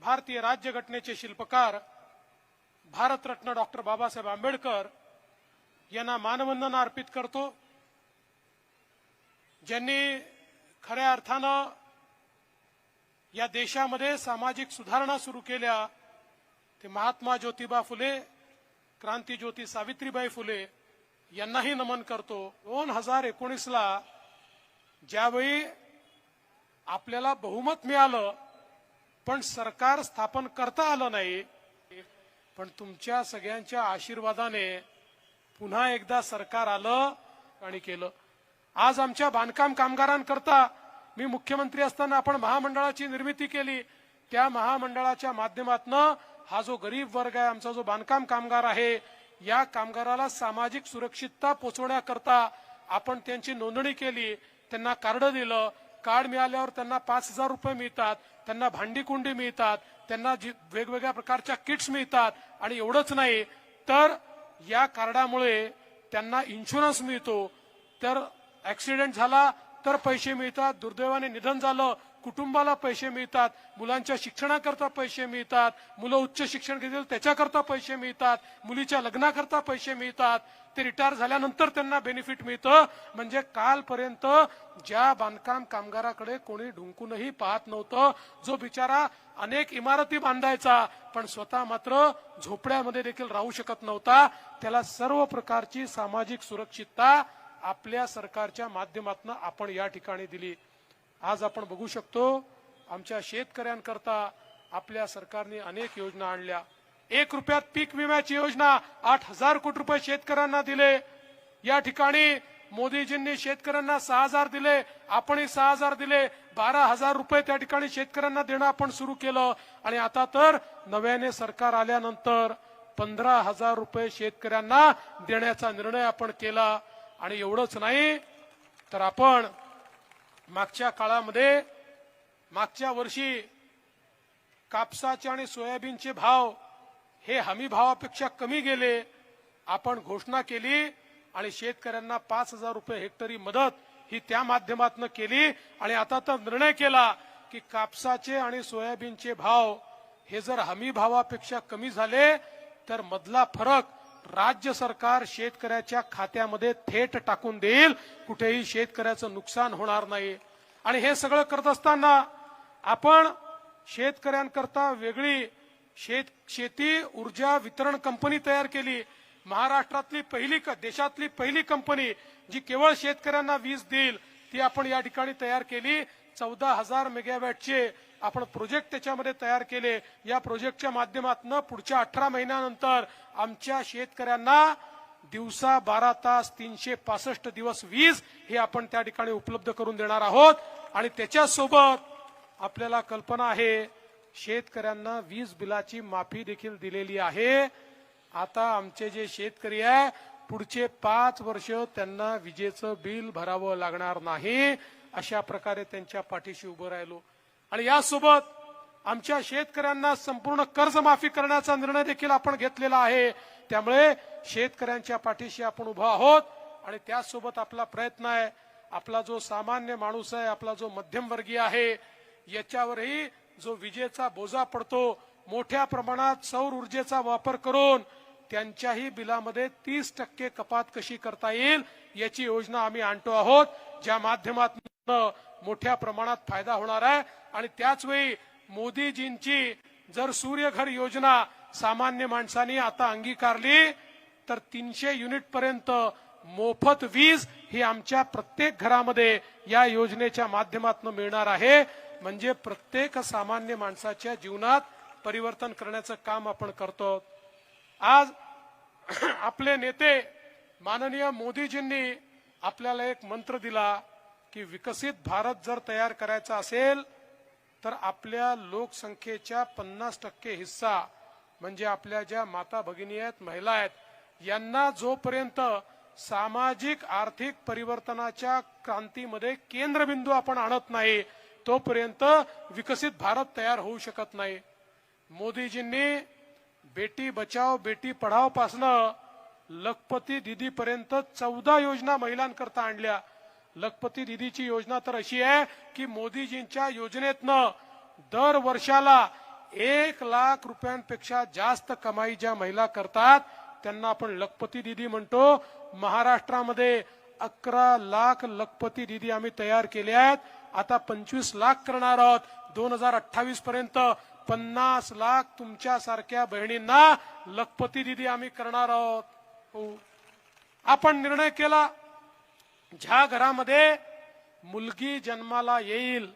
भारतीय राज्यघटनेचे शिल्पकार भारतरत्न डॉक्टर बाबासाहेब आंबेडकर यांना मानवंदना अर्पित करतो. ज्यांनी खऱ्या अर्थानं या देशामध्ये सामाजिक सुधारणा सुरू केल्या ते महात्मा ज्योतिबा फुले क्रांतीज्योती सावित्रीबाई फुले यांनाही नमन करतो. दोन हजार एकोणीसला ज्यावेळी आपल्याला बहुमत मिळालं पण सरकार स्थापन करता आलं नाही. पण तुमच्या सगळ्यांच्या आशीर्वादाने पुन्हा एकदा सरकार आलं आणि केलं. आज आमच्या बांधकाम कामगारांकरता मी मुख्यमंत्री असताना आपण महामंडळाची निर्मिती केली. त्या महामंडळाच्या माध्यमातनं हा जो गरीब वर्ग आहे आमचा जो बांधकाम कामगार आहे या कामगाराला सामाजिक सुरक्षितता पोचवण्याकरता आपण त्यांची नोंदणी केली त्यांना कार्ड दिलं कार्ड मिळाल्यावर त्यांना पाच हजार रुपये मिळतात त्यांना भांडी कुंडी मिळतात त्यांना जी- वेगवेगळ्या प्रकारच्या किट्स मिळतात आणि एवढंच नाही तर या कार्डामुळे त्यांना इन्शुरन्स मिळतो. तर ऍक्सिडेंट झाला तर पैसे मिळतात दुर्दैवाने निधन झालं कुटुंबाला पैसे मिळतात मुलांच्या शिक्षणाकरता पैसे मिळतात मुलं उच्च शिक्षण घेतील त्याच्याकरता पैसे मिळतात मुलीच्या लग्नाकरता पैसे मिळतात. ते रिटायर झाल्यानंतर त्यांना बेनिफिट मिळतं. म्हणजे कालपर्यंत ज्या बांधकाम कामगाराकडे कोणी ढुंकूनही पाहत नव्हतं जो बिचारा अनेक इमारती बांधायचा पण स्वतः मात्र झोपड्यामध्ये देखील राहू शकत नव्हता. त्याला सर्व प्रकारची सामाजिक सुरक्षितता आपल्या सरकारच्या माध्यमातून आपण या ठिकाणी दिली. आज आपण बघू शकतो आमच्या शेतकऱ्यांकरता आपल्या सरकारने अनेक योजना आणल्या. एक रुपयात पीक विम्याची योजना आठ हजार कोटी रुपये शेतकऱ्यांना दिले. या ठिकाणी मोदीजींनी शेतकऱ्यांना सहा हजार दिले आपणही सहा हजार दिले. बारा हजार रुपये त्या ठिकाणी शेतकऱ्यांना देणं आपण सुरू केलं. आणि आता तर नव्याने सरकार आल्यानंतर पंधरा हजार रुपये शेतकऱ्यांना देण्याचा निर्णय आपण केला. आणि एवढंच नाही तर आपण मागच्या काळामध्ये मागच्या वर्षी कापसाचे आणि सोयाबीनचे भाव हे हमी भावापेक्षा कमी गेले. आपण घोषणा केली आणि शेतकऱ्यांना पाच हजार रुपये हेक्टरी मदत ही त्या माध्यमातून केली आणि आता तर निर्णय केला की कापसाचे आणि सोयाबीनचे भाव हे जर हमी भावापेक्षा कमी झाले तर मधला फरक राज्य सरकार शेतकऱ्याच्या खात्यामध्ये थेट टाकून देईल. कुठेही शेतकऱ्याचं नुकसान होणार नाही. आणि हे सगळं करत असताना आपण शेतकऱ्यांकरता वेगळी शेत शेती ऊर्जा वितरण कंपनी तयार केली. महाराष्ट्रातली पहिली देशातली पहिली कंपनी जी केवळ शेतकऱ्यांना वीज देईल ती आपण या ठिकाणी तयार केली. चौदा हजार मेगावॅटचे आपण प्रोजेक्ट त्याच्यामध्ये तयार केले. या प्रोजेक्टच्या माध्यमातून पुढच्या अठरा महिन्यानंतर आमच्या शेतकऱ्यांना दिवसा बारा तास तीनशे पासष्ट दिवस वीज हे आपण त्या ठिकाणी उपलब्ध करून देणार आहोत. आणि त्याच्यासोबत आपल्याला कल्पना आहे शेतकऱ्यांना वीज बिलाची माफी देखील दिलेली आहे. आता आमचे जे शेतकरी आहे पुढचे पाच वर्ष त्यांना विजेचं बिल भरावं लागणार नाही. अशा प्रकारे त्यांच्या पाठीशी उभं राहिलो. आणि यासोबत आमच्या शेतकऱ्यांना संपूर्ण कर्जमाफी करण्याचा निर्णय देखील आपण घेतलेला आहे. त्यामुळे शेतकऱ्यांच्या पाठीशी आपण उभा आहोत आणि त्यासोबत आपला प्रयत्न आहे. आपला जो सामान्य माणूस आहे आपला जो मध्यमवर्गीय आहे याच्यावरही जो विजेचा बोजा पडतो मोठ्या प्रमाणात सौर ऊर्जेचा वापर करून त्यांच्याही बिलामध्ये तीस टक्के कपात कशी करता येईल याची योजना आम्ही आणतो आहोत. ज्या माध्यमातून मोठ्या प्रमाणात फायदा होणार आहे. आणि त्याचवेळी मोदीजींची जर सूर्यघर योजना सामान्य माणसांनी आता अंगीकारली तर तीनशे युनिट पर्यंत मोफत वीज ही आमच्या प्रत्येक घरामध्ये या योजनेच्या माध्यमातून मिळणार आहे. म्हणजे प्रत्येक सामान्य माणसाच्या जीवनात परिवर्तन करण्याचं काम आपण करतो. आज आपले नेते माननीय मोदीजींनी आपल्याला एक मंत्र दिला. की विकसित भारत जर तयार करायचा असेल तर आपल्या लोकसंख्येच्या पन्नास टक्के हिस्सा म्हणजे आपल्या ज्या माता भगिनी आहेत महिला आहेत यांना जोपर्यंत सामाजिक आर्थिक परिवर्तनाच्या क्रांतीमध्ये केंद्रबिंदू आपण आणत नाही तोपर्यंत विकसित भारत तयार होऊ शकत नाही. मोदीजींनी बेटी बचाव बेटी पढाव पासनं लखपती दिदीपर्यंत चौदा योजना महिलांकरता आणल्या. लखपती दिदीची योजना तर अशी आहे की मोदीजींच्या योजनेतनं दर वर्षाला एक लाख रुपयांपेक्षा जास्त कमाई ज्या महिला करतात त्यांना आपण लखपती दिदी म्हणतो. महाराष्ट्रामध्ये अकरा लाख लखपती दिदी आम्ही तयार केले आहेत. आता पंचवीस लाख करणार आहोत. दोन हजार अठ्ठावीस पर्यंत पन्नास लाख तुमच्यासारख्या बहिणींना लखपती दिदी आम्ही करणार आहोत. हो. आपण निर्णय केला. ज्या घरामध्ये मुलगी जन्माला येईल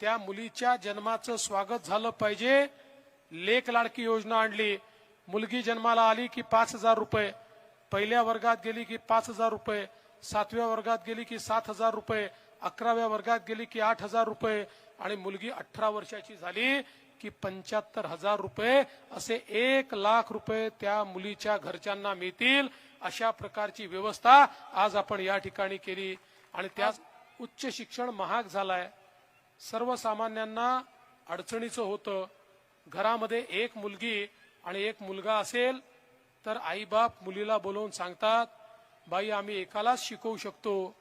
त्या मुलीच्या जन्माचं स्वागत झालं पाहिजे. लेख लाडकी योजना आणली. मुलगी जन्माला आली की पाच हजार रुपये. पहिल्या वर्गात गेली की पाच हजार रुपये. सातव्या वर्गात गेली की सात हजार रुपये. अकराव्या वर्गात गेली की आठ हजार रुपये. आणि मुलगी अठरा वर्षाची झाली की पंच्याहत्तर हजार रुपये असे एक लाख रुपये त्या मुलीच्या घरच्यांना मिळतील अशा प्रकारची व्यवस्था आज आपण या ठिकाणी केली. आणि त्याच उच्च शिक्षण महाग झालाय. सर्वसामान्यांना अडचणीचं होतं. घरामध्ये एक मुलगी आणि एक मुलगा असेल तर आईबाप मुलीला बोलवून सांगतात बाई आम्ही एकालाच शिकवू शकतो.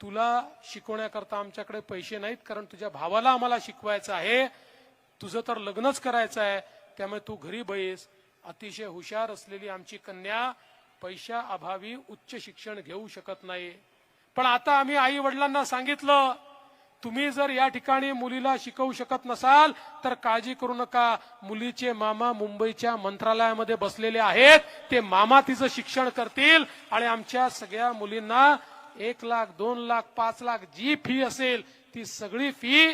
तुला शिकवण्याकरता आमच्याकडे पैसे नाहीत कारण तुझ्या भावाला आम्हाला शिकवायचं आहे. तुझं तर लग्नच करायचं आहे त्यामुळे तू घरी बैस. अतिशय हुशार असलेली आमची कन्या पैशा अभावी उच्च शिक्षण घेऊ शकत नाही. पण आता आम्ही आई वडिलांना सांगितलं तुम्ही जर या ठिकाणी मुलीला शिकवू शकत नसाल तर काळजी करू नका. मुलीचे मामा मुंबईच्या मंत्रालयामध्ये बसलेले आहेत. ते मामा तिचं शिक्षण करतील आणि आमच्या सगळ्या मुलींना एक लाख दोन लाख पाच लाख जी फी असेल ती सगळी फी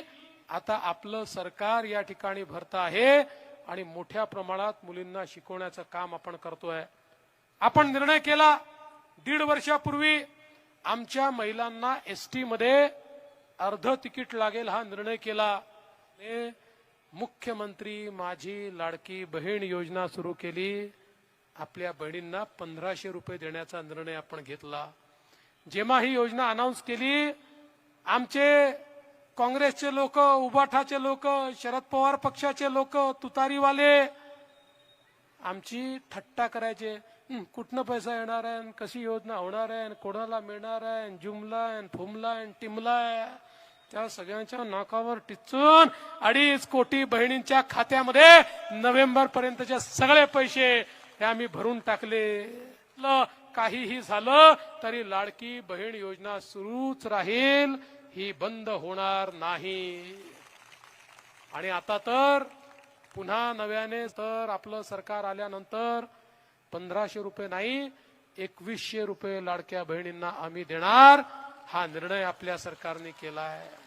आता आपलं सरकार या ठिकाणी भरत आहे आणि मोठ्या प्रमाणात मुलींना शिकवण्याचं काम आपण करतोय. आपण निर्णय केला. दीड वर्षापूर्वी आमच्या महिलांना एसटी मध्ये अर्ध तिकीट लागेल हा निर्णय केला. मुख्यमंत्री माझी लाडकी बहीण योजना सुरू केली. आपल्या बहिणींना पंधराशे रुपये देण्याचा निर्णय आपण घेतला. जेव्हा ही योजना अनाऊन्स केली आमचे काँग्रेसचे लोक उबाठाचे लोक शरद पवार पक्षाचे लोक तुतारीवाले आमची थट्टा करायचे. कुठनं पैसा येणार आहे? कशी योजना होणार आहे? कोणाला मिळणार आहे? जुमला आहे फुमला आहे टिमला आहे त्या सगळ्यांच्या नाकावर टिचून अडीच कोटी बहिणींच्या खात्यामध्ये नोव्हेंबर पर्यंतचे सगळे पैसे हे आम्ही भरून टाकले. काहीही झालं तरी लाडकी बहीण योजना सुरूच राहील. ही बंद होणार नाही. आणि आता तर पुन्हा नव्याने तर आपलं सरकार आल्यानंतर पंधराशे रुपये नाही एकवीसशे रुपये लाडक्या बहिणींना आम्ही देणार. हा निर्णय आपल्या सरकारने केला आहे